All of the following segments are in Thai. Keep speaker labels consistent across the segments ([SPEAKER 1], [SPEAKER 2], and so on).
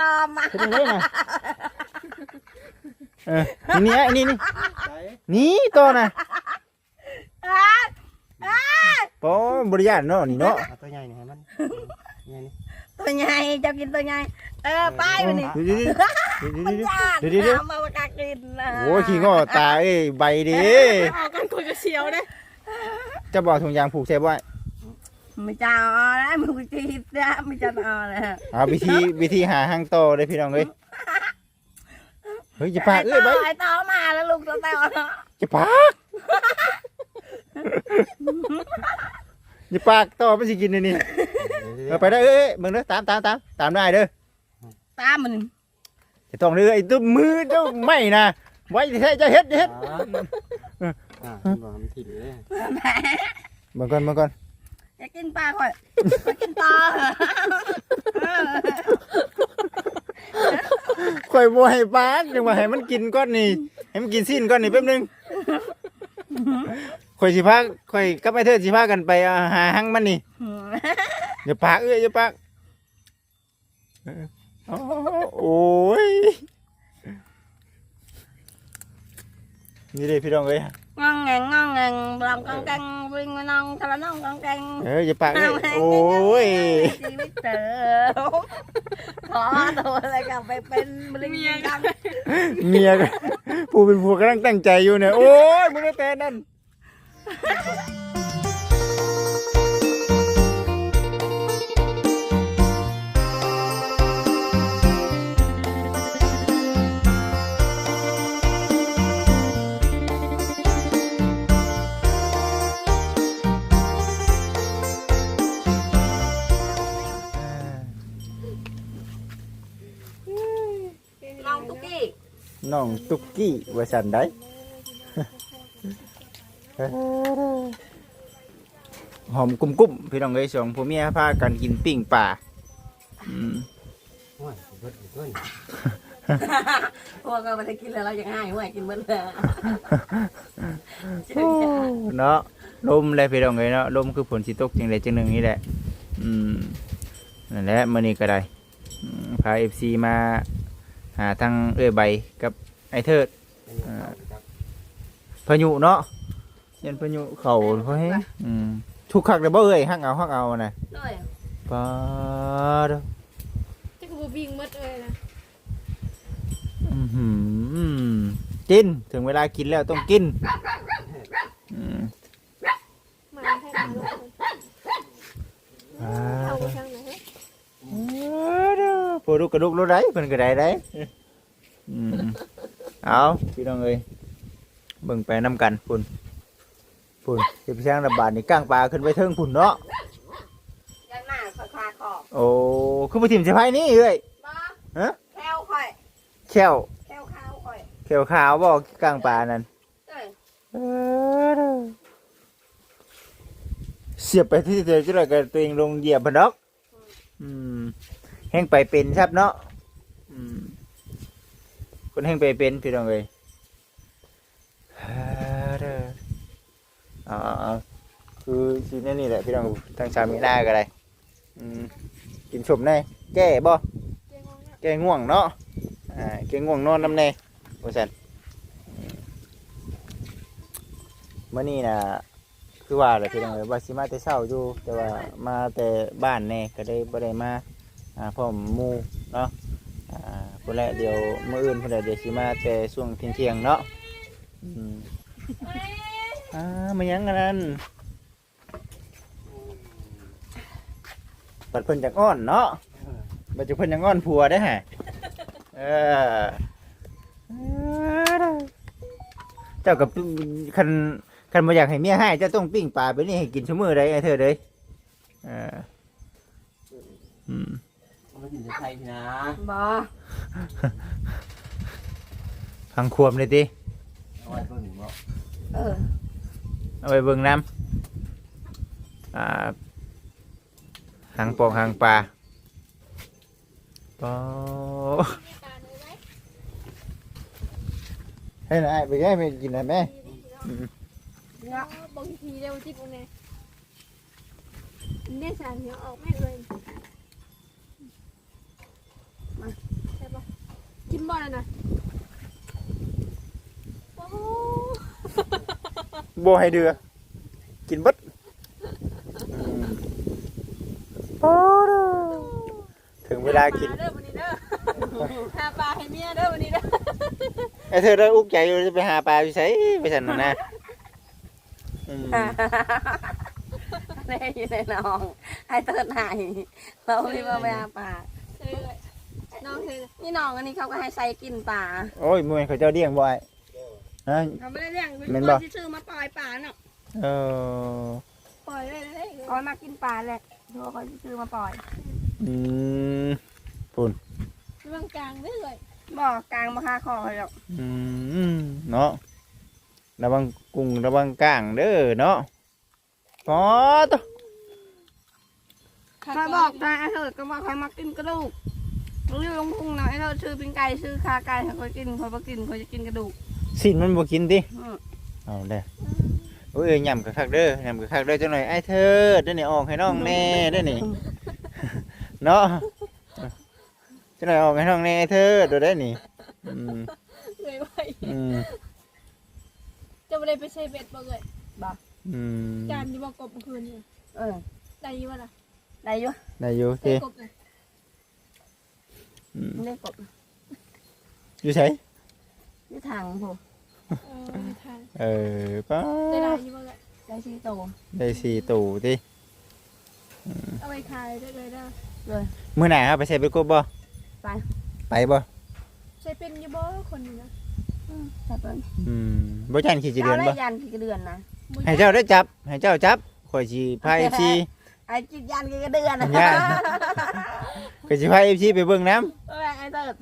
[SPEAKER 1] ตามมา
[SPEAKER 2] เฮ็ดได้น่ะเออนี่นี่นี่นี่
[SPEAKER 3] ใช่
[SPEAKER 2] นี่ตัวน่ะ
[SPEAKER 1] อ่าอ่า
[SPEAKER 2] ปอบ่ได้ย่านเนาะนี่เนาะ
[SPEAKER 3] เอาตัวใหญ่นี่ให้มันนี่นี่
[SPEAKER 1] ตัวใหญ่เจะกินตัวใหญ่เออไปไปนี่
[SPEAKER 2] เดี๋ยวๆ
[SPEAKER 1] มัน
[SPEAKER 2] เดี๋ยวๆ
[SPEAKER 1] จ้า
[SPEAKER 2] เดี๋ยวๆเดี๋ยว
[SPEAKER 1] น้ำมากากินนะ
[SPEAKER 2] ๆโอ้ยขี้งอตาเอ้ยใบดิ
[SPEAKER 4] เอากันคุยกับเชียวเด้
[SPEAKER 2] จะบอกถุงยางผูกใส่บ่ไว้
[SPEAKER 1] ไม่จ้าเอาแล้วมึงไปจีบนะไม่จ้าเอาแล้ว
[SPEAKER 2] เอาวิธีวิธีหาหางโตเด้อพี่น้องเอ้ยเฮ้ยอย่าปากเอ้ยใบ
[SPEAKER 1] ไอ้ต่อมาแล้วลูกตัวเต่าเนาะ
[SPEAKER 2] อย่าปากอย่าปากต่อมันสิกินนี่นี่
[SPEAKER 3] เดี๋ยว
[SPEAKER 2] เออไปได้อเอ้ยเบิ่งเด้อตามตามตามตามได้เด้อ
[SPEAKER 1] ตามมัน
[SPEAKER 2] จะต้องเด้อไอ้ตัวมือเจ้าไม่นะไว้แท้จะเฮ็ดจะเฮ็ด
[SPEAKER 3] อ่าอ่าคุณบอกมันถิ่นเลย
[SPEAKER 2] เบิ่งก่อนเบิ่งก่อน
[SPEAKER 1] จะกินปลาก่อนไปกินต่อ
[SPEAKER 2] ข่อยบ่ให้ปากจังว่าให้มันกินก่อนนี่ให้มันกินสิ้นก่อนนี่แป๊บนึงข่อยสิพาข่อยกับไอ้เธอสิพากันไปเอาหาหางมันนี่อย่าปากเอ้ยอย่าปากเอออ๋อโอ้ยนี่เลยพี่น้องเอ้ย
[SPEAKER 1] นอ งแงงงองแงงลองกองแกงวิ่งมานองทะละน้องกองแกง
[SPEAKER 2] เอออย่าปากเอ้ยโอ้ย
[SPEAKER 1] ชีวิตเต๋อขอตัวอะไรกลับไปเป็นมะเร็งกัน
[SPEAKER 2] เมียก็ผู้เป็นผัวกำลังตั้งใจอยู่เนี่ยโอ้ยมึงได้แต่นั่น
[SPEAKER 1] น้
[SPEAKER 2] น้องตุ๊กกี้ว่าสันได้หอมกุ้มกุ้มๆพี่น้องเอ้ยสองผัวเมียพากันกินปิ้งป่าอืม
[SPEAKER 3] โอ้ยเบิดเบิด
[SPEAKER 1] พวกเราไม่ได้กินแล้วเรายังง่ายเว้ยกินหมดเลย
[SPEAKER 2] เนาะลมเลยพี่น้องเอ้ยเนาะลมคือผลสิตกจังไดจังหนึ่งนี่แหละ อืมนั่นแหละมื้อนี้ก็ได้อืมพา FC มา หาทางเอ้ยใบกับไอ้เทิด
[SPEAKER 3] อ่า
[SPEAKER 2] พายุเนาะยันพายุเข่าเพราะให้อืมทุกขักเลยบ่เอ้ยฮักเอาฮักเอาน่ะ
[SPEAKER 1] ด้วย
[SPEAKER 2] ปาด
[SPEAKER 4] จะกูวิ่งหมดเลยนะ
[SPEAKER 2] อื้อหือกินถึงเวลากินแล้วต้องกินอืม
[SPEAKER 4] มาให้มาลูกคน
[SPEAKER 2] ปา
[SPEAKER 4] เอา
[SPEAKER 2] ด
[SPEAKER 4] ไปทางไหน ฮะ
[SPEAKER 2] ปวดลูกกระดูกรู้ได้เพิ่นก็ได้ได้อืมเอาพี่น้องเอ้ยเบิ่งไปนํกันพุ่นพุ่นสิไปช่างระบาดนี่ก้างปลาขึ้นไปเทิงพุ่นเนาะ
[SPEAKER 1] ยันหน้าคอยคาขอบ
[SPEAKER 2] โอ้คือบ่ถิ่มสิไผนี่เอ้ย
[SPEAKER 1] มา
[SPEAKER 2] ฮะ
[SPEAKER 1] แควค่อย
[SPEAKER 2] แข้ว
[SPEAKER 1] แควข้าวค่อย
[SPEAKER 2] แข้วขาวบ่ก้างปลานั่น
[SPEAKER 1] ด้วย
[SPEAKER 2] เสียบไปที่เจอจุดก็ตัวเองลงเหยียบมันดอก อืมแห้งไปเป็นครับเนาะอืมคนแห้งไปเป็นพี่น้องเลยฮ่าเด้อเอาเอาเอาคือสิแนั่นนี่แหละพี่น้องทางสามีหน้าก็ได้อืมกินชมแน่แก้บ่
[SPEAKER 4] เจ๊งงเนี่ย
[SPEAKER 2] แก้ง่วงเนาะอ่าแก้ง่วงนอนน้ำแน่ว่าซั่นอืมมื้อนี้น่ะ คือว่าแหละพี่น้องเอ้ยว่าสิมาแต่เช้าอยู่ แต่ว่ามาแต่บ้านแน่ก็ได้บ่ได้มาอ่าพร้อมหมูเนาะอ่าพุ่นแหละเดี๋ยวมื้ออื่นพุ่นแหละเดี๋ยวสิมาแต่ช่วงเที่ยงๆเนาะอืมอ่ามันยังกันนั้นบัดเพิ่นจักอ้อนเนาะบัดจะเพิ่นจักอ้อนผัวได้อฮะเออเจ้ากับคัน คันบ่อยากให้เมียให้เจะต้องปิ้งปลาไปนี่ให้กินชั่วมือได้ไอ้เธอเลยเอออืม
[SPEAKER 3] มันอยู่ในไทยพี่นะ
[SPEAKER 1] บอ
[SPEAKER 2] พังควมเลยติ
[SPEAKER 3] เอาไว้เบิ่งบ่
[SPEAKER 1] เออ
[SPEAKER 2] เอาไปเบิ่งน้ำอ่าหางปองหางปลาปอ
[SPEAKER 4] มีการเลยไหม
[SPEAKER 2] ให้นายไปให้ไปกินหน่อยแม่
[SPEAKER 1] เนาะ
[SPEAKER 4] บางทีเร็วจิ๊บตรงนี้เนี่ยสารเหนียวออกแม่เลยกินบ่แล้วนะโอ้โห
[SPEAKER 2] บ่ให้เดือ กินเบิดอืมโอ้เด้อถึงเวลากิน
[SPEAKER 4] หปเด้อวันนี้เด้อหาปลาให้เมียเด้อวันนี้เด้อ
[SPEAKER 2] ไอ้เธอได้อุกใจอยู่จะไปหาปลาไปใส่ไปสั่นน่ะนะอืม
[SPEAKER 1] แน่อยู่ในน้องให้เติร์ดหายเราไม่มาไปหาปลา
[SPEAKER 4] เฮ้ยน้องเฮ้ย
[SPEAKER 1] นี่น้องอันนี้เขาก็ให้ใส่กินปลา
[SPEAKER 2] โอ้ยมวยเขาเจ้าเลี้ยงบ่อยฮะ
[SPEAKER 1] เขาไม่ได้เลี้ยง
[SPEAKER 2] แม่นบ่
[SPEAKER 1] ที่ซื้อมาปล่อยปลาเนาะ
[SPEAKER 2] เออ
[SPEAKER 4] ปล่อยเลยเลย
[SPEAKER 1] คอยมากินปลาแหละทัวคอยซื้อมาปล่อย
[SPEAKER 2] อืม
[SPEAKER 4] ระวังกลางเด้อเลย
[SPEAKER 1] บอกกลางมาคาคอเลยหรอก
[SPEAKER 2] อืมเนาะ ระวังกุ้งระวังก้างเด้อเนาะอ๋อตัว
[SPEAKER 1] คอยบอกนะไอ้เถิดก็ว่าคอยมากินกระดูกรู้ลงพุงนะไอ้เถิดซื้อเป็นไก่ซื้อคาไก่ให้คอยกินคอยมากินคอยจะกินกระดูก
[SPEAKER 2] สิ้นมันบ่กินติ
[SPEAKER 1] อืม
[SPEAKER 2] เอาเด้อโอ้ยยำกะคักเด้อยำกะคักเด้อจังหน่อยไอ้เธอเด้อนี่ออกให้น้องแน่เด้อนี่ เนาะจังหน่อยออกให้น้องแน่ไอ้เธอเด้อได้อนี่อืม
[SPEAKER 4] เลยไว้
[SPEAKER 2] อืม
[SPEAKER 4] จะ ไม่ได้ไปใช้เบ็ดบ่เลย
[SPEAKER 2] อืม
[SPEAKER 4] จานที่บอกกบเมื่อคืนนี่
[SPEAKER 1] เออ
[SPEAKER 4] ได้อยี่วะล่ะ
[SPEAKER 1] ได้อยุ
[SPEAKER 2] ได้อยู่โอเค
[SPEAKER 4] ได้กบเลย
[SPEAKER 2] อืม
[SPEAKER 1] ได้กบ
[SPEAKER 2] อยู่ไส
[SPEAKER 1] ที่ทางผม
[SPEAKER 4] เออไม่ทัน
[SPEAKER 2] เออป้า
[SPEAKER 4] ได้ได้ยี่วะเลย
[SPEAKER 1] ได้ชีโต
[SPEAKER 2] ได้สี่ตู่ติ
[SPEAKER 4] เอาไปขายได้เลยเด้อ
[SPEAKER 1] เลย
[SPEAKER 2] มื้อหน้าครับไปใส่ไปกบบ่
[SPEAKER 1] ไป
[SPEAKER 2] ไปบ่
[SPEAKER 4] ใช้เป็นอยี่บ่คนนี้นะ
[SPEAKER 1] อืมใช่เปิ้ล
[SPEAKER 2] อืมบ่จันขี้จีเดือน
[SPEAKER 1] ได้
[SPEAKER 2] บ่
[SPEAKER 1] ยันกี่เดือนนะ
[SPEAKER 4] บ่
[SPEAKER 2] ให้เจ้าได้จับ ให้เจ้าจับข่อยสิพา FC
[SPEAKER 1] ไอ้จิตยันกี่เดือนนะ
[SPEAKER 2] ย่านข่อยสิพา FC ไปเบิ่งน้ำ
[SPEAKER 1] เออไอ้เถิด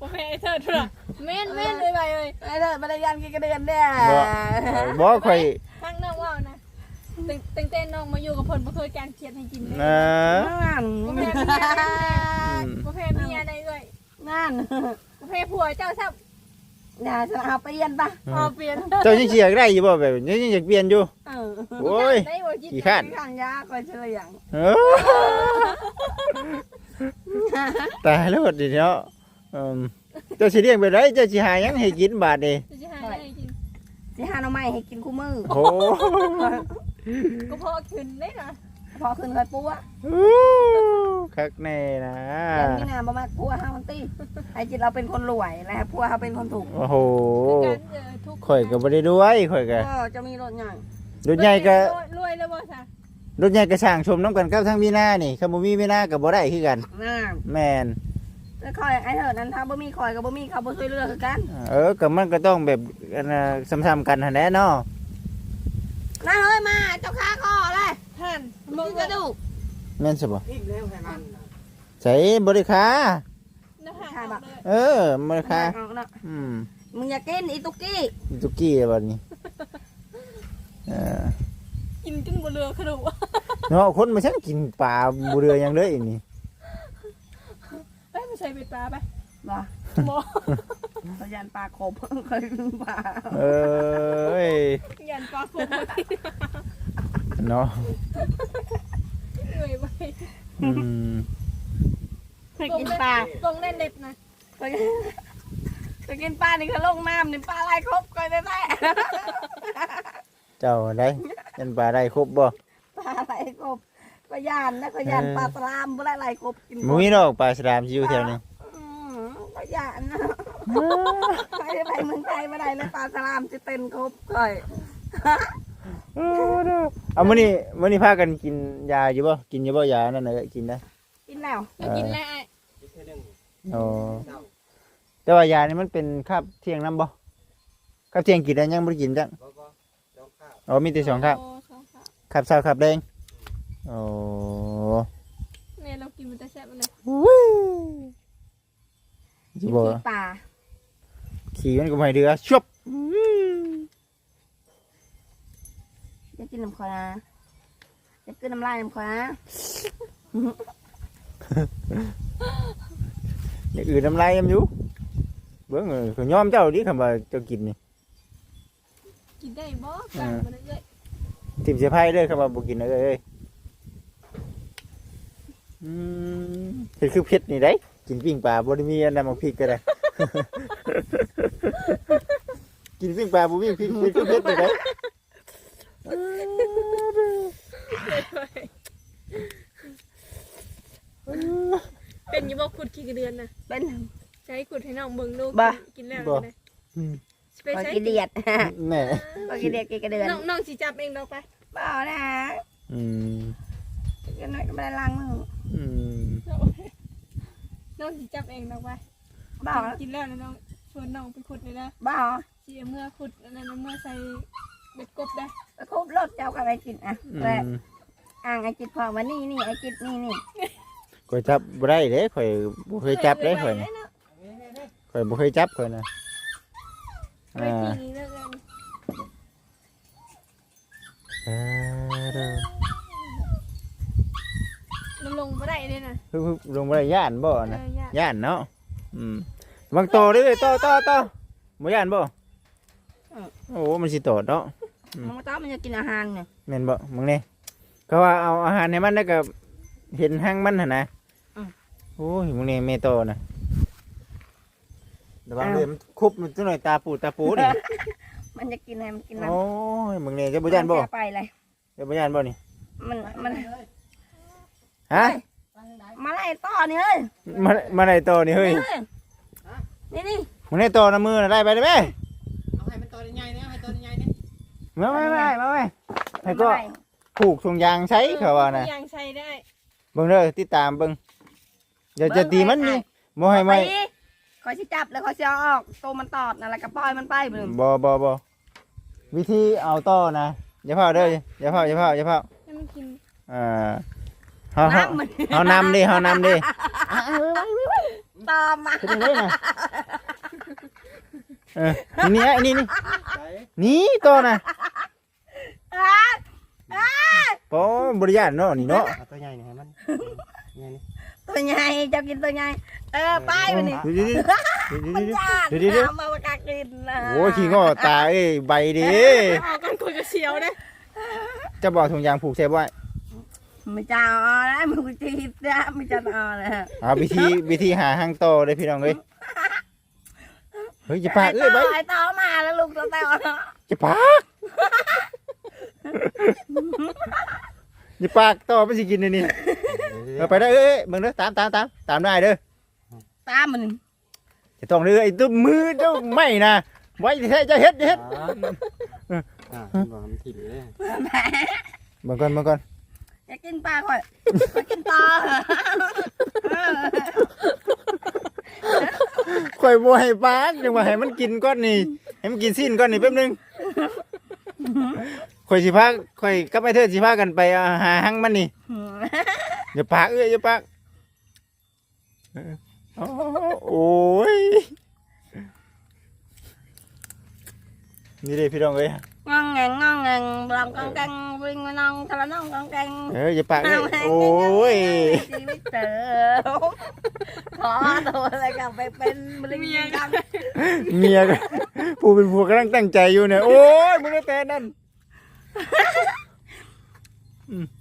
[SPEAKER 4] โอเคไอ้เธอเถอะเม่นเม่นเลยไปเลย
[SPEAKER 1] ไอ้เถิดมาได้ยันกี่เดือนเนี่ย
[SPEAKER 2] บ่เออบ่ข่อย
[SPEAKER 4] ข้างนอกว่าวนะตึงตึงเต้นน้องมาอยู่กับเพิ่นบ่เคยแกงเขียดให้กินเลย
[SPEAKER 2] เออ
[SPEAKER 1] นั่น
[SPEAKER 4] บ่แพ้เมียได้
[SPEAKER 2] อืม
[SPEAKER 4] บ่แพ้เมียได้เลย
[SPEAKER 1] นั่น
[SPEAKER 4] บ่แพ้ผัวเจ้าซับ
[SPEAKER 1] อย่าจะเอาไปเย็นปะ
[SPEAKER 4] พอเปลี่ยน
[SPEAKER 2] เจ้ายังสิอยากได้อยู่บ่แบบนี้ยังอยากเปลี่ยนอยู่
[SPEAKER 1] เออ
[SPEAKER 2] โอ้ย
[SPEAKER 4] ได้บ่กิน
[SPEAKER 2] ขี้ข้าน
[SPEAKER 1] ข้างยาคอยเฉลยอย่าง
[SPEAKER 2] เออตายแล้วดิเนาะอืมเจ้าสิเลี้ยงไปได้เจ้าสิหาหยังให้กินบาดนี้
[SPEAKER 4] จะสิหาได้กิน
[SPEAKER 1] สิหาหน่อไม้ให้กินคู่มือ
[SPEAKER 2] โอ้
[SPEAKER 4] ก็พอขึ้นเลยนะ
[SPEAKER 1] พอขึ้นคอยปัว
[SPEAKER 2] คักแน่นะ
[SPEAKER 1] ยังมีงานประมาณปัวห้ามันตีไอ้จิตเราเป็นคนรวยแล้วปัวเขาเป็นคนถูก
[SPEAKER 2] โอ้โห
[SPEAKER 4] การเจอทุก
[SPEAKER 2] ข่อยก็บ่ได้ด้วยข่อยก็
[SPEAKER 1] ก็จะมีรถใหญ่
[SPEAKER 2] รถใหญ่ก็
[SPEAKER 4] รวยแล้วบ่ซะ
[SPEAKER 2] รถใหญ่ก็สร้างชมน้ำกันกับทั้งมีหน้านี่คันบ่มีมีหน้าก็บ่ได้คือกัน
[SPEAKER 1] น่า
[SPEAKER 2] แม่น
[SPEAKER 1] แล้วคอยไอ้เถิดนั้นถ้าบ่มีคอยกับบ่มีเขาบ่ช่วยเหลือคือกัน
[SPEAKER 2] เออก็มันก็ต้องแบบอันน่ะซ้ำๆกันหั่นแหละเนาะ
[SPEAKER 1] น่าเฮ้ยมาเจ้าค้าคอเลย
[SPEAKER 4] ท่าน
[SPEAKER 1] มึ
[SPEAKER 4] มึ
[SPEAKER 1] ง
[SPEAKER 4] ง
[SPEAKER 1] ก
[SPEAKER 4] ก็
[SPEAKER 1] ระ
[SPEAKER 4] ดู
[SPEAKER 1] ดูก
[SPEAKER 2] แม่นสิบ่
[SPEAKER 3] อิ่มแล้วให้มัน
[SPEAKER 2] ใส่บ่ได้ค้า
[SPEAKER 4] นะฮะเลย
[SPEAKER 2] เออบ่ได้ค้า
[SPEAKER 1] เอาเนาะ
[SPEAKER 2] อืม
[SPEAKER 1] มึงอยากกินอีตุกกี้
[SPEAKER 2] มีตุกกี้บัดนี้เออ
[SPEAKER 4] กินจนบ่เหลือขนม
[SPEAKER 2] เนาะคนมาช่างกินปลาบ่เรือหยังเลยนี่
[SPEAKER 4] ไปไม่ใช่เป็ดปลาไป
[SPEAKER 1] บ่
[SPEAKER 4] บ่
[SPEAKER 1] พยานปลาโคบเคยกินปลา
[SPEAKER 2] เอ้ย
[SPEAKER 4] ยันปลาโคม
[SPEAKER 2] เนาะ
[SPEAKER 4] เอ้ยไป
[SPEAKER 2] อืม
[SPEAKER 1] เคยกินปลา
[SPEAKER 4] ตรงแน่นเด็ดนะ
[SPEAKER 1] เคยเคยกินปลานี่เขาลงน้ำนี่ปลาลายครบเคยได้ไหม
[SPEAKER 2] เจ้าได้ยันปลาได้ครบบ่
[SPEAKER 1] ปลาลายครบก็ยานนะก็ยานปลาตรามบ่ได้ลายครบกิน
[SPEAKER 2] บ่มีดอกปลาสลามสิอยู่แถวนี้
[SPEAKER 1] อืมก็ยานนะไปไปเมืองไทยบ่ได้เลยปลาตรามจะเต้นครบเคย
[SPEAKER 2] เอามื้อนี้มื้อนี้พากันกินยาอยู่บ่กินอยู่บ่ยานั่นน่ะกินนะ
[SPEAKER 1] กินแล้ว
[SPEAKER 4] แล้วกินแล้วไอ้
[SPEAKER 3] อีกเท่านึง
[SPEAKER 2] อ๋อแต่ว่ายานี่มันเป็นคาบเที่ยงนํบ่คาบเที่ยงกินแล้วยังบ่ได้กินจัง
[SPEAKER 3] บ่บ่น้องข้าว
[SPEAKER 2] อ๋อมีแต่สองคาบ
[SPEAKER 4] โสองครับ
[SPEAKER 2] คาบเช้าคาบแดงโอ้
[SPEAKER 4] เนี่ยเรากินมันจะแซ่บเลย
[SPEAKER 2] สิบ่
[SPEAKER 1] กินปลา
[SPEAKER 2] ขี่มันก็ไม่เดือชุบ
[SPEAKER 1] จะกินน้ำคอยนะจะกินน้ำลายน้ำคอยนะ
[SPEAKER 2] อย่างอื่นน้ำลาย em อยู่เบิ่งเออเขายอมเจ้าดิคำว่าเจ้ากินนี่
[SPEAKER 4] กินได้บ่กลางมันเลย
[SPEAKER 2] ทิมเสียไพ่เด้อคำว่าบ่กินเอ้ยเอ้ยอืมเฮ็ดคือเผ็ดนี่ได้กินปิ้งปลาบ่ได้มีอันนั้นมาพริกก็ได้ กินปิ้งปลาบ่มีพริกพริกก็เผ็ดเลยได้
[SPEAKER 4] เป็นอยี่บอกขุดขี้กระเดือนนะ
[SPEAKER 1] เป็น
[SPEAKER 4] ใช้ขุดให้น้องเบิ่งดู
[SPEAKER 1] บ่
[SPEAKER 4] กินแล้ว
[SPEAKER 2] บ่
[SPEAKER 4] เลย
[SPEAKER 2] อืม
[SPEAKER 4] ไป
[SPEAKER 1] พอ
[SPEAKER 4] ใช้
[SPEAKER 1] กินเดียด
[SPEAKER 2] แน่
[SPEAKER 1] พอกินเดียดกินกระเดือน
[SPEAKER 4] น้องน้องสิจับเองดอกไป
[SPEAKER 1] บ่นะ
[SPEAKER 2] อืม
[SPEAKER 1] กินน้อยก็ไม่ได้ล้างมือ
[SPEAKER 2] อืม
[SPEAKER 4] น้องสิจับเองดอกไป
[SPEAKER 1] บ่
[SPEAKER 4] กินแล้วนะน้องชวนน้องไปขุดเลยนะ
[SPEAKER 1] บ่
[SPEAKER 4] สิเอาเมื่อขุดอันนั้นเอาเมื่อใส่เบ็ดกบได้
[SPEAKER 1] ไปคุบรถเจ้ากับไอ้กินอะ
[SPEAKER 2] อื
[SPEAKER 1] แล้ว
[SPEAKER 2] ม
[SPEAKER 1] อ่างไอ้จิตพอมานี่นี่ไอ้จิตนี่นี่
[SPEAKER 2] ข่อยจับบ่ได้เด้ข่อยบ่เคยจับเด้ข่อยน่ะข่อยบ่เคยจับข่อยน่ะ
[SPEAKER 4] ไป
[SPEAKER 2] อ่า
[SPEAKER 4] ปีนี้แล้วกัน
[SPEAKER 2] เออเด้อ
[SPEAKER 4] มันลงบ่ได้เลยนะ
[SPEAKER 2] ฮึบๆลงบ่ได้ย่านบ่
[SPEAKER 4] เอ
[SPEAKER 2] นะ
[SPEAKER 4] อยาก
[SPEAKER 2] ย่านเนาะอืมบางโตเด้อโตโตโตบ่ย่านบ่โอ้มันสิโตดเนาะ อืม
[SPEAKER 1] มันต้องมันจะกินอาหารเนี่ย
[SPEAKER 2] แม่นบ่มึงนี่ก็ว่าเอาอาหารให้มันแล้วก็เห็นหางมันหั่นนะ
[SPEAKER 1] อืม
[SPEAKER 2] โอ้ยมึงนี่แม่โตนะระวังเลยมันคุบมันจังหน่อยตาปูดตาปูดนี่
[SPEAKER 1] มันจะกินอะไรมันกินน้ำ
[SPEAKER 2] โอ้ยมึงนี่จะบ่ย่านบ่
[SPEAKER 1] ไปเลย
[SPEAKER 2] จะบ่ย่านบ่นี่
[SPEAKER 1] มันมัน
[SPEAKER 2] ฮะ
[SPEAKER 1] มาไล่ต่อนี่เฮ้ย
[SPEAKER 2] มามาได้โตนี่เฮ้ย
[SPEAKER 1] นี่นี่
[SPEAKER 2] มึงได้โตนะมือน่ะได้ไปได้ไหม มาไม่ไม่มาไม่ให้ก็ผูกถุงยางใช้เขาว่านะ
[SPEAKER 4] ยังใช้ได้
[SPEAKER 2] เบิ่งเด้อติดตามเบิ่งอย่าจะตีมันนี่บ่ให้ไม่
[SPEAKER 1] คอยสิจับแล้วคอยสิเอาออกตัวมันตอดนั่นแหละก็ปล่อยมันไปมึง
[SPEAKER 2] บ่บ่บ่วิธีเอาต่อนะอย่าเผาเด้ออย่าเผาอย่าเผาอย่าเผา
[SPEAKER 4] ให้มันกิน
[SPEAKER 2] อ่าเฮาเฮา
[SPEAKER 1] น้ำมัน
[SPEAKER 2] เฮานำดิเฮานำดิ
[SPEAKER 1] ตอมมา
[SPEAKER 2] เป็นยังไงนะเออนี่ไอ้นี่นี่
[SPEAKER 3] ใส่
[SPEAKER 2] นี่ต่อนะ
[SPEAKER 1] อ่าอ่า
[SPEAKER 2] ปอบริยานเนาะนี่เนาะ
[SPEAKER 3] เอาตัวใหญ่นี่ให้มันใหญ่นี่
[SPEAKER 1] ตัวใหญ่เจ้ากินตัวใหญ่เออไปมันนี่
[SPEAKER 2] เดี๋ยวเดี๋ยวเดี๋ยว
[SPEAKER 1] มัน
[SPEAKER 2] เดี๋ยว
[SPEAKER 1] จาน
[SPEAKER 2] เดี๋ยวเดี๋ยวเดี๋ยว
[SPEAKER 1] เอามากากินนะ
[SPEAKER 2] โอ้ยขี้งอตาเอ้ยใบดิ
[SPEAKER 4] เอากันคุยกับเชียวได้
[SPEAKER 2] จะบอกถุงยางผูกเซฟไว้
[SPEAKER 1] ไม่จ้าเอาแล้วมึงกูจีบนะไม่จ้าเอาเลย
[SPEAKER 2] เอาวิธีวิธีหาหางโตเลยพี่น้องเอ้ย เฮ้ยจะปากเอ้ยใบ
[SPEAKER 1] ไอ้ต่อมาแล้วลูกตัวเต้า
[SPEAKER 2] จะปากอย่าปากต่อไปสิกินเลยนี่เออไปได้เอ้ยมึงเด้อตามตามตามตามได้เด้อ
[SPEAKER 1] ตามมัน
[SPEAKER 2] จะต้องเด้อไอ้ตัวมือเจ้าไม่นะไว้ที่แท้จะเฮ็ดจะเฮ็ด
[SPEAKER 3] อ่าอ่ามันบอกมันถิ่มเลย
[SPEAKER 2] เบิ่งก่อนเบิ่งก่อน
[SPEAKER 1] อยากกินปลาก่อนไปกินต่อ
[SPEAKER 2] ข่อยบ่ให้ปากจังว่าให้มันกินก้อนนี่ให้มันกินสิ้นก้อนนี่แป๊บนึงข่อยสิพาข่อยกับไอ้เธอสิพากันไปเอาหาหางมันนี่อย่าปากเอ้ยอย่าปากเอออ๋อโอ้ยนี่เด้พี่น้องเอ้ย
[SPEAKER 1] งองแงงงองแงงลองกองแกงวิ่งมาน้องทะเลน้องกองแกง
[SPEAKER 2] เอออย่าปากเอ้ย
[SPEAKER 1] เอาให้
[SPEAKER 2] โอ้ย
[SPEAKER 1] ชีวิตเต๋อขอตัวอะไรกลับไปเป็นบริเวณกัน
[SPEAKER 2] เมียก็ผู้เป็นผัวกำลังตั้งใจอยู่เนี่ยโอ้ยมึงได้แต่นั่น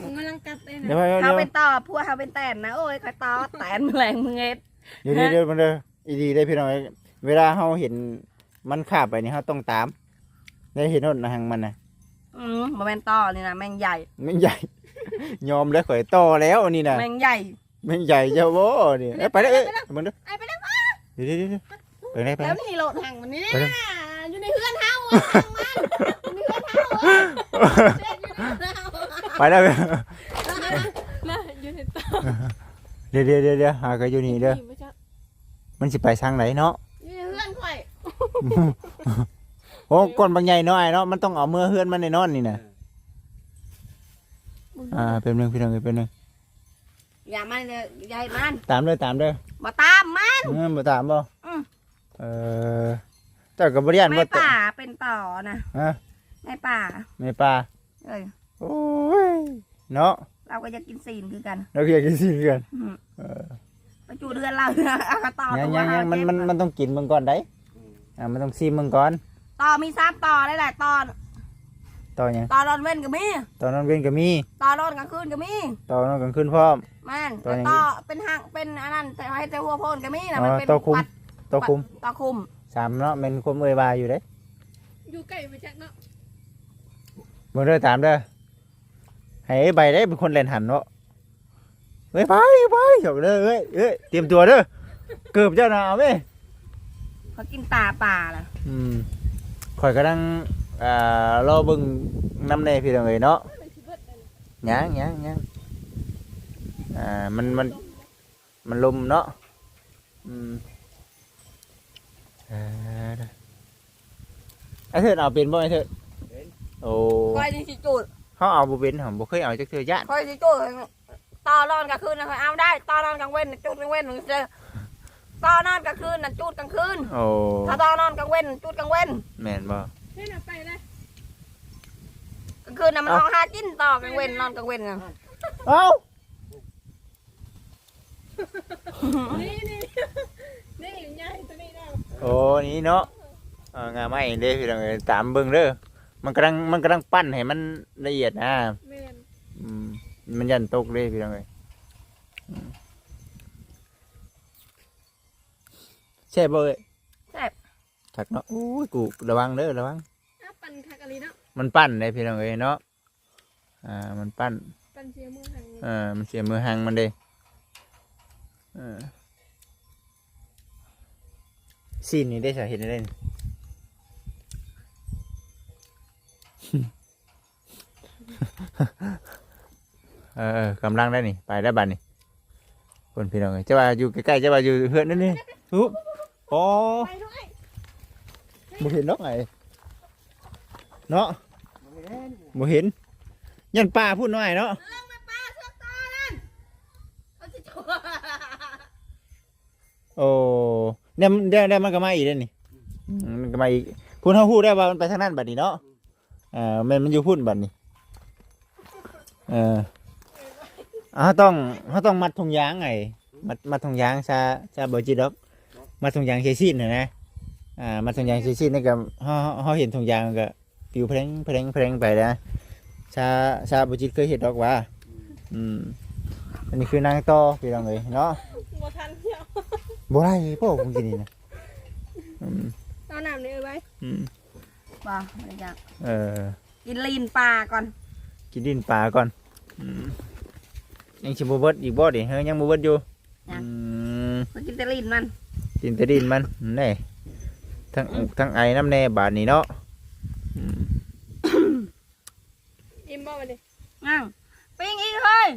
[SPEAKER 4] มันกำลังกัดเลยนะ
[SPEAKER 2] เดี๋ยวเดี๋ยว
[SPEAKER 1] เขา
[SPEAKER 2] เดี๋ยว
[SPEAKER 1] เป็นต่อพวกเขาเป็นแตนนะโอ้ยคอยต่อแตนแรงมึงเอ็ด
[SPEAKER 2] เดี๋ยวเดี๋ยวเดี๋ยวมันเด้ออีดีได้พี่น้องเอ้ยเวลาเราเห็นมันขาบไปนี่เราต้องตาม ได้เห็นโนนนะหังมันนะ
[SPEAKER 1] อืมมาเป็นต่อนี่นะแมงใหญ่
[SPEAKER 2] แม่งใหญ่ ยอมแล้วข่อยโตแล้วอันนี่นะ
[SPEAKER 1] แมงใหญ่
[SPEAKER 2] แม่งใหญ่เจ้าโว้นี่เอ้ยไปได้เอ้ยมึงเด้อ
[SPEAKER 1] ไอ้ไปแล้ว
[SPEAKER 2] เดี๋ยวเดี๋ยวเดี๋ยวไปไหนไปไหน
[SPEAKER 1] แล้วนี่โหลดห่างมันนี่
[SPEAKER 2] ไปเลย
[SPEAKER 1] อยู่ในเฮือนเฮาอะห่างมันอยู่ในเฮือนเฮาอะเช็ดอยู่ในเฮือนเฮาอะ
[SPEAKER 2] ไปแล้วเว้ย
[SPEAKER 4] นะอยู่ในต่อ
[SPEAKER 2] เดี๋ยวเดี๋ยวเดี๋ยวเดี๋ยวหากันอยู่นี่เด้อ
[SPEAKER 4] ไม่ใช่
[SPEAKER 2] มันสิไปทางไหนเนาะ
[SPEAKER 1] อยู่ในเฮือนข่อย
[SPEAKER 2] โอ้ก้นบางใหญ่เนาะไอ้เนาะมันต้องเอามือเฮือนมันในนอนนี่นะอ่าเป็นหนึ่งพี่น้องเอ้ยเป็นหนึ่ง
[SPEAKER 1] อย่ามันเลยอย่าให้มัน
[SPEAKER 2] ตามเลยตามเด้อ
[SPEAKER 1] มาตามมัน
[SPEAKER 2] เออบ่ตามบ่
[SPEAKER 1] อืม
[SPEAKER 2] เออเจ้ากับบริยาน
[SPEAKER 1] ใน
[SPEAKER 2] บ่ต
[SPEAKER 1] ป่าเป็นต่อนะ
[SPEAKER 2] ฮะ
[SPEAKER 1] ในป่า
[SPEAKER 2] ในป่า
[SPEAKER 1] เอ้ย
[SPEAKER 2] โอ้ยเนาะ
[SPEAKER 1] เราก็จะกินซีนคือกัน
[SPEAKER 2] เราอยากกินสิ่งกัน
[SPEAKER 1] อืม
[SPEAKER 2] เออ
[SPEAKER 1] ไปจูเรือนเราเอากระต่อ
[SPEAKER 2] ยัง
[SPEAKER 1] ตัว
[SPEAKER 2] ยังยังมันมันมันต้องกินมึงก่อนได้
[SPEAKER 3] อืม
[SPEAKER 2] อ่ามันต้องซีมึงก่อน
[SPEAKER 1] ต่อมีสามต่อได้แหละต่อ
[SPEAKER 2] ต่อหยัง
[SPEAKER 1] ตอนนอนเว้นก็มี
[SPEAKER 2] ตอนนอนเว้นก็มี
[SPEAKER 1] ตอนนอนกลางคืนก็มี
[SPEAKER 2] ตอนนอนกลางคืนพร้อม
[SPEAKER 1] แม่น
[SPEAKER 2] ตอนอย่างนี้
[SPEAKER 1] ต่อเป็นหักเป็นอันนั้นแต่ให้แต่หัวโพนก็มีนะ
[SPEAKER 2] อ๋อ
[SPEAKER 1] มันเป็น
[SPEAKER 2] ต่อคุม
[SPEAKER 1] ปัด
[SPEAKER 2] ตัวคุม
[SPEAKER 1] ต่อคุม
[SPEAKER 2] สามเนาะแม่นคุมเอ่ยบายอยู่เด้
[SPEAKER 4] อยู่ใกล้ไปจักเนาะ
[SPEAKER 2] เบิ่งเด้อถามเด้อให้ไอ้ใบได้เป็นคนเล่นหันเนาะเฮ้ยไปไปจบเด้อเอ้ยเอ้ยเตรียมตัวเด้อเกือบเจ้าหนาวเว้ย
[SPEAKER 1] เขากินตาป่าล่ะ
[SPEAKER 2] อืม ข่อยกำลังอ่ารอเบิ่งน้ำแน่พี่น้องเอ้ยเนาะยังยังยังอ่ามันมันมันลมเนาะอืมเอ่อเด้อไอ้เถิดเอาเป็นบ่ไอ้เถิดโอ้
[SPEAKER 1] คอยสิจูด
[SPEAKER 2] เขาเอาบ่เป็นผมบ่เคยเอาจักเทื่อย่าน
[SPEAKER 1] คอยสิจูดตอนนอนกลางคืนนะคอยเอาได้ตอนนอนกลางเว้นน่ะจูดกลางเว้นหนูจะ ตอนนอนกลางคืนน่ะจูดกลางคืน
[SPEAKER 2] โอ้
[SPEAKER 1] ถ้าตอนนอนกลางเว้นจูดกลางเว้น
[SPEAKER 2] แม่นบ่
[SPEAKER 4] เฮ้ยน่ะไปเลย
[SPEAKER 1] กลางคืนน่ะมันนอนหากินต่อกลางเว้นนอนกลางเว้นน่ะ
[SPEAKER 2] เอ้า
[SPEAKER 4] นี่นี่นี่ใหญ่ตัวนี้แล้ว
[SPEAKER 2] โอ้นี่เนาะเอองาไม้เด้พี่น้องเอ้ยตามเบิ่งเด้อมันกำลังมันกำลังปั้นให้มันละเอียดนะ
[SPEAKER 4] แม่น
[SPEAKER 2] อืมมันยันตกเลยพี่น้องเอ้ยอืม แช่บบ่เอ้ย
[SPEAKER 1] แซ่บ
[SPEAKER 2] ถักเนาะอู้ยกูระวังเด้อระวัง
[SPEAKER 4] อะปั่นคักอะไรเนาะ
[SPEAKER 2] มันปั้นเลยพี่น้องเอ้ยเนาะ อ่า มันปั้น
[SPEAKER 4] ปั่นเสียมือหัง
[SPEAKER 2] เออมันเสียมือหังมันเด้เออซีนนี้ได้สาเหตุได้นี่เออเออกำลังได้นี่ ไปได้บัดนี่คนพี่น้องเอ้ยจะว่าอยู่ใกล้ๆจะว่าอยู่เพื่อนนั่นนี่อุ๊บ อ๋อ
[SPEAKER 4] ไปด้วย
[SPEAKER 2] บ่เห็นนกไงเนาะบ่เห็น ยันป่าพูดหน่อยเนาะ
[SPEAKER 1] ป้าเสื้อตานั่นเขาสิจูด
[SPEAKER 2] โอ้เนี่ยมันได้ได้มันก็มาอีกแล้วนี่อืมมันก็มาอีกพูดเฮาฮู้ได้ว่ามันไปทางนั้นบัดนี้เนาะเออมันมันอยู่พุ่นบัดนี้เอออ่าต้องเฮาต้องมัดถุงยางไงมัดมัดถุงยางซาซาบ่จิดอก มัดถุงยางใช้ซีนน่ะนะอ่ามัดถุงยางใช้ซีนนี่ก็เฮาเฮาเฮาเห็นถุงยางมันก็ปิวเพลงเพลงเพลงไปนะชาชาบ่จิตเคยเห็นดอกว่าอืมอันนี้คือนางต่อพี่น้องเอ้ยเนาะ
[SPEAKER 4] บ่ทันเที่ยว
[SPEAKER 2] บ่ได้พ่อผมกินนี่นะอืม
[SPEAKER 4] ตอนน้ำนี่เอาไว้
[SPEAKER 2] อืม
[SPEAKER 1] ป่าไม่อยาก
[SPEAKER 2] เออ
[SPEAKER 1] กินลีนปลาก่อน
[SPEAKER 2] กินดินปลาก่อนอืมยังสิบ่เบิดอีกบ่ดิเฮ้ยยังบ่เบิดอยู่อืม
[SPEAKER 1] มากินแต่ลีนมัน
[SPEAKER 2] กินแต่ดินมันแน่ทั้งทั้งไอ้น้ำแน่บาดนี้เนาะอืม
[SPEAKER 4] อิ่มบ่มาดิ
[SPEAKER 1] นั่งปิ้งอีกเลย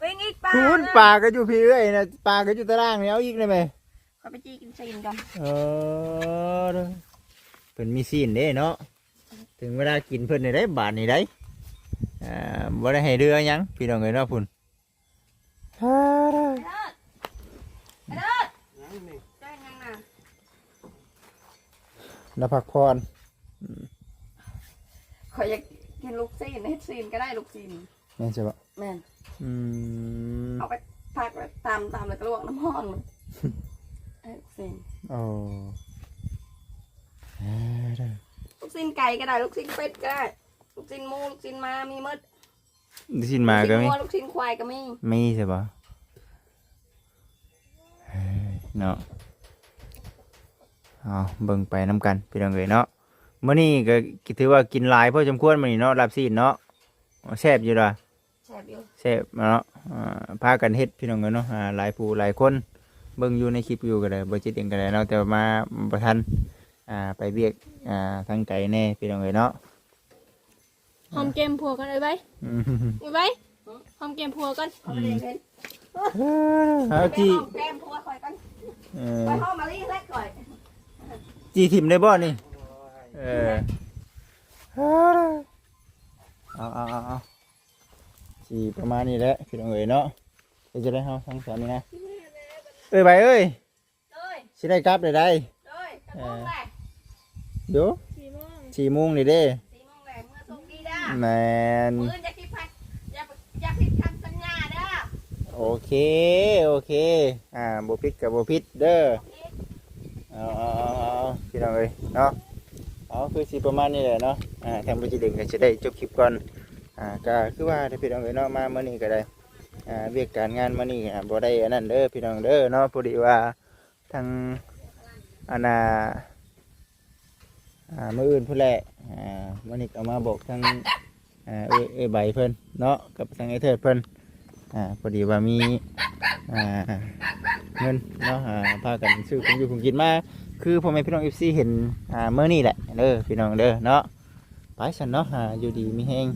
[SPEAKER 1] ปิ้งอีกปลา
[SPEAKER 2] คุณปลาก็อยู่พี่เอ้ยนะปลาก็อยู่ตารางนี่เอาอีกได้ไหม
[SPEAKER 1] เขาไปจี้กินซีนกัน
[SPEAKER 2] เออเด้อเพิ่นมีซีนเด้เนาะถึงเวลากินเพิ่นนี่ได้บาดนี่ได้อ่าบ่ได้ให้เรือหยังพี่น้องเอ้ยเนาะพุ่น
[SPEAKER 1] ไปเด้อได้ยังน่ะ
[SPEAKER 2] แล้วพักพร
[SPEAKER 1] ขอยอยากกินลูกซีนเฮ็ดซีนก็ได้ลูกซีน
[SPEAKER 2] แม่นใช่ปะ
[SPEAKER 1] แม่น
[SPEAKER 2] อืม
[SPEAKER 1] เอาไปพักไว้ตามตามแล้วก็ลวกน้ำห้อนมันเอ้ยลูกซีน
[SPEAKER 2] โอ้เอ้ยเด้อ
[SPEAKER 1] ลูกซีนไก่ก็ได้ลูกซีนเป็ดก็ได้ลูกซีนหมูลูกซีนมามีหมด
[SPEAKER 2] ดิสินมาก็มี
[SPEAKER 1] ลูกซีนวัวลูกซีนควายก็มี
[SPEAKER 2] มีใช่ปะเฮ้ยเนาะ เอาเบิ่งไปน้ำกันพี่น้องเอ๋ยเนาะมื้อนี้ก็ถือว่ากินหลายพอสมควรมื้อนี้เนาะลาบซีนเนาะแซ่บอยู่ล่ะ
[SPEAKER 1] แซ่บอยู่
[SPEAKER 2] แซ่บเนาะอ่าพากันเฮ็ดพี่น้องเอ๋ยเนาะอ่าหลายผู้หลายคนเบิ่งอยู่ในคลิปอยู่ก็ได้บ่จิตเองก็ได้เนาะแต่ว่ามาบ่ทันอ่าไปเวียกอ่าทางไกลแน่พี่น้องเอ๋ยเนาะ
[SPEAKER 4] หอมเกมผัวกันเอาไว้
[SPEAKER 2] อืม
[SPEAKER 4] เอาไว้หอมเกมผัวกัน
[SPEAKER 1] เอาไปเลี้ยงเพน
[SPEAKER 2] เอา
[SPEAKER 1] ไป
[SPEAKER 2] จี
[SPEAKER 1] ห้องแก้มพัวคอยกัน
[SPEAKER 2] เออ
[SPEAKER 1] ไปห้องมาลีเล็กก่อย
[SPEAKER 2] จีทิมได้บ่นี่ เออเอาเอาเอาเอาจีประมาณนี้แหละพี่น้องเอ๋ยเนาะเดี๋ยวจะได้เฮาทั้งสามนี่นะเอ้ยไปเอ้ย
[SPEAKER 1] เอ้ย
[SPEAKER 2] สิได้กลับได้ได้
[SPEAKER 1] เอ้ยกระโปรงแหละ
[SPEAKER 2] เดี๋ยว
[SPEAKER 4] สี่โมง
[SPEAKER 2] สี่โมงนี่เด้
[SPEAKER 1] สีโมงแหละเมื่อส่งดีด้า
[SPEAKER 2] แมน
[SPEAKER 1] มือจะคิดพักอย่าอย่าผิดคำสัญญาเด้อ
[SPEAKER 2] โอเค โอเค อ่าบ่ผิดกับบ่ผิดเด้อเอาเอาเอาเอพี่น้องเอ้ยเนาะอาเอคือสิประมาณนี้แหละเนาะอ่าทางบริจิเด็กก็จะได้จบคลิปก่อนอ่าก็คือว่าถ้าพี่น้องเอ้ยเนาะมาเมื่อนี้ก็ได้อ่าเวียกการงานมื่อนี้อ่าบ่ได้อันนั้นเด้อพี่น้องเด้อเนาะพอดีว่าทางอันน่ะอ่ามื้ออื่นพุ่นแหละอ่ามื่อนี้ก็มาบอกทางอ่าเอ้ยเอ้ยใบเพิ่นเนาะกับทางไอ้เทิดเพิ่น อ่าพอดีว่ามีอ่าเงินเนาะอ่าพากันซื้อของอยู่ของกินมาคือพ่อแม่พี่น้องเอฟซีเห็นอ่าเมื่อนี่แหละเด้อพี่น้องเด้อเนาะไปสันเนาะอ่าอยู่ดีมีแห้ง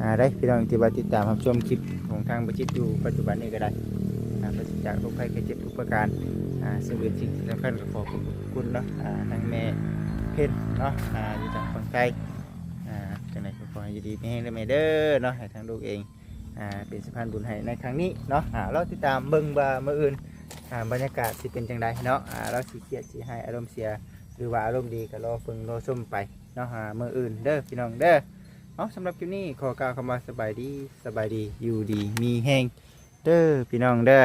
[SPEAKER 2] อ่าได้พี่น้องที่ว่าติดตามรับชมคลิปของทางประจิตอยู่ปัจจุบันนี้ก็ได้อ่าปราจากโรคภัยไข้เจ็บทุกประการอ่าซึ่งเป็นสิ่งสำคัญก็ขอขอบคุณเนาะอ่าทางแม่เพ็ญเนาะอ่าอยู่ทางฝั่งไกลอ่าจังไหนก็ขอให้อยู่ดีมีแห้งได้ไหมเด้อเนาะให้ทางลูกเอง อ่าเป็นสะพานบุญให้ในครั้งนี้เนาะอ่าเราติดตามเบิ่งว่าเมื่ออื่นอ่าบรรยากาศสิเป็นจังใดเนาะอ่าเราสิเครียดสิให้อารมณ์เสียหรือว่าอารมณ์ดีก็รอเพิ่งรอชมไปเนาะหามืออื่นเด้อพี่น้องเด้อเอาสำหรับคลิปนี้ขอกล่าวคำว่าสบายดีสบายดีอยู่ดีมีแห้งเด้อพี่น้องเด้อ